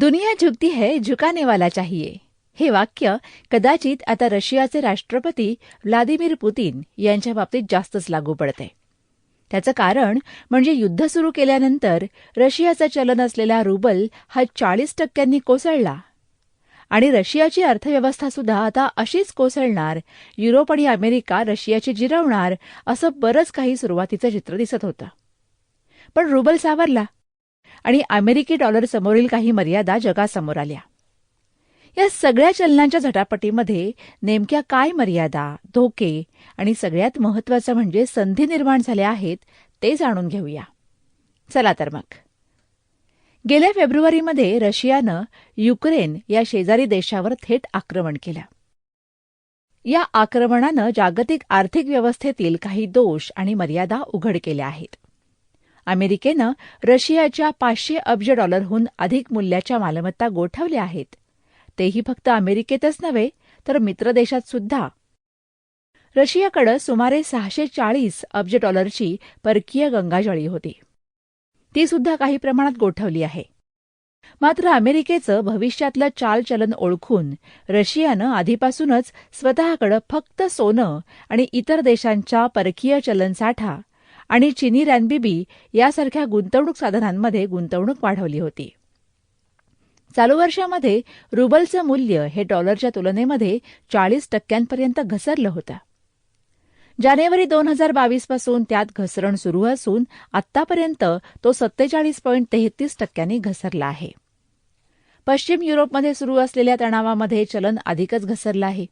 दुनिया झुकती है झुकाने वाला चाहिए। हे वाक्य कदाचित आता रशियाचे राष्ट्रपती व्लादिमीर पुतीन यांच्या बाबतीत जास्तच लागू पडते. त्याचं कारण म्हणजे युद्ध सुरू केल्यानंतर रशियाचं चलन असलेला रुबल हा चाळीस टक्क्यांनी कोसळला. आणि रशियाची अर्थव्यवस्था सुद्धा आता अशीच कोसळणार युरोप आणि अमेरिका रशियाची जिरवणार असं बरंच काही सुरुवातीचं चित्र दिसत होतं. पण रुबल सावरला. आणि अमेरिकी डॉलर समोरील काही मर्यादा जगासमोर आल्या. या सगळ्या चलनांच्या झटापटीमध्ये नेमक्या काय मर्यादा धोके आणि सगळ्यात महत्वाचं म्हणजे संधी निर्माण झाल्या आहेत ते जाणून घेऊया. चला तर मग. गेल्या फेब्रुवारीमध्ये रशियानं युक्रेन या शेजारी देशावर थेट आक्रमण केलं. या आक्रमणानं जागतिक आर्थिक व्यवस्थेतील काही दोष आणि मर्यादा उघड केल्या आहेत. अमेरिकेनं रशियाच्या पाचशे अब्ज डॉलरहून अधिक मूल्याच्या मालमत्ता गोठवल्या आहेत. तेही फक्त अमेरिकेतच नव्हे तर मित्र देशात सुद्धा. रशियाकडे सुमारे सहाशे चाळीस अब्ज डॉलरची परकीय गंगाजळी होती. ती सुद्धा काही प्रमाणात गोठवली आहे. मात्र अमेरिकेचं भविष्यातलं चालचलन ओळखून रशियानं आधीपासूनच स्वतःकडं फक्त सोनं आणि इतर देशांच्या परकीय चलनसाठा आणि चिनी रॅनबीबी यासारख्या गुंतवणूक साधनांमध्ये गुंतवणूक वाढवली होती. चालू वर्षामध्ये रुबलचं मूल्य हे डॉलरच्या तुलनेमध्ये चाळीस टक्क्यांपर्यंत घसरलं होतं. जानेवारी दोन हजार बावीसपासून त्यात घसरण सुरू असून आत्तापर्यंत तो सत्तेचाळीस पॉईंट तेहतीस टक्क्यांनी घसरला आहे. पश्चिम युरोपमध्ये सुरू असलेल्या तणावामध्ये चलन अधिकच घसरलं आहे.